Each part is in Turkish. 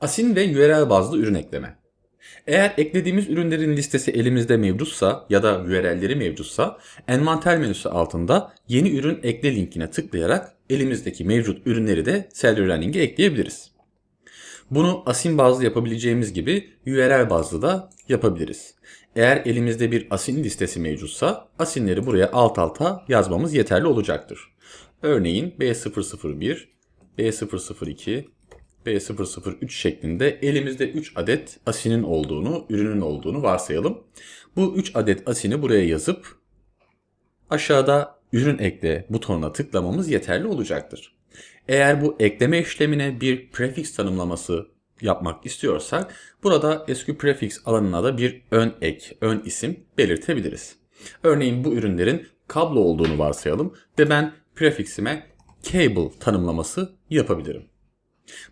Asin ve URL bazlı ürün ekleme. Eğer eklediğimiz ürünlerin listesi elimizde mevcutsa ya da URL'leri mevcutsa envanter menüsü altında yeni ürün ekle linkine tıklayarak elimizdeki mevcut ürünleri de Cell Running'e ekleyebiliriz. Bunu asin bazlı yapabileceğimiz gibi URL bazlı da yapabiliriz. Eğer elimizde bir asin listesi mevcutsa asinleri buraya alt alta yazmamız yeterli olacaktır. Örneğin B001, B002, B003 şeklinde elimizde 3 adet asinin olduğunu, ürünün olduğunu varsayalım. Bu 3 adet asini buraya yazıp aşağıda ürün ekle butonuna tıklamamız yeterli olacaktır. Eğer bu ekleme işlemine bir prefix tanımlaması yapmak istiyorsak burada SQPrefix alanına da bir ön ek, ön isim belirtebiliriz. Örneğin bu ürünlerin kablo olduğunu varsayalım ve ben prefixime cable tanımlaması yapabilirim.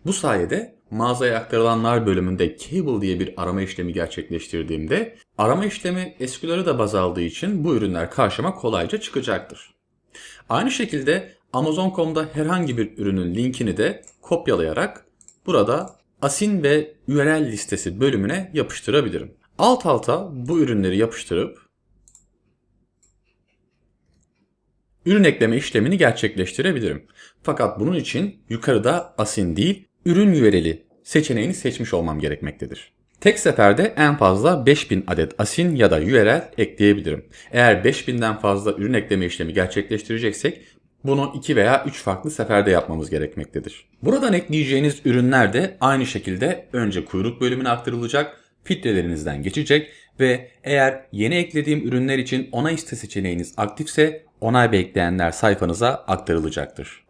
Bu sayede mağazaya aktarılanlar bölümünde cable diye bir arama işlemi gerçekleştirdiğimde arama işlemi SQL'ları da baz aldığı için bu ürünler karşıma kolayca çıkacaktır. Aynı şekilde Amazon.com'da herhangi bir ürünün linkini de kopyalayarak burada asin ve URL listesi bölümüne yapıştırabilirim. Alt alta bu ürünleri yapıştırıp ürün ekleme işlemini gerçekleştirebilirim. Fakat bunun için yukarıda asin değil, ürün URL'i seçeneğini seçmiş olmam gerekmektedir. Tek seferde en fazla 5000 adet asin ya da URL ekleyebilirim. Eğer 5000'den fazla ürün ekleme işlemi gerçekleştireceksek bunu 2 veya 3 farklı seferde yapmamız gerekmektedir. Buradan ekleyeceğiniz ürünler de aynı şekilde önce kuyruk bölümüne aktarılacak, filtrelerinizden geçecek ve eğer yeni eklediğim ürünler için onay iste seçeneğiniz aktifse onay bekleyenler sayfanıza aktarılacaktır.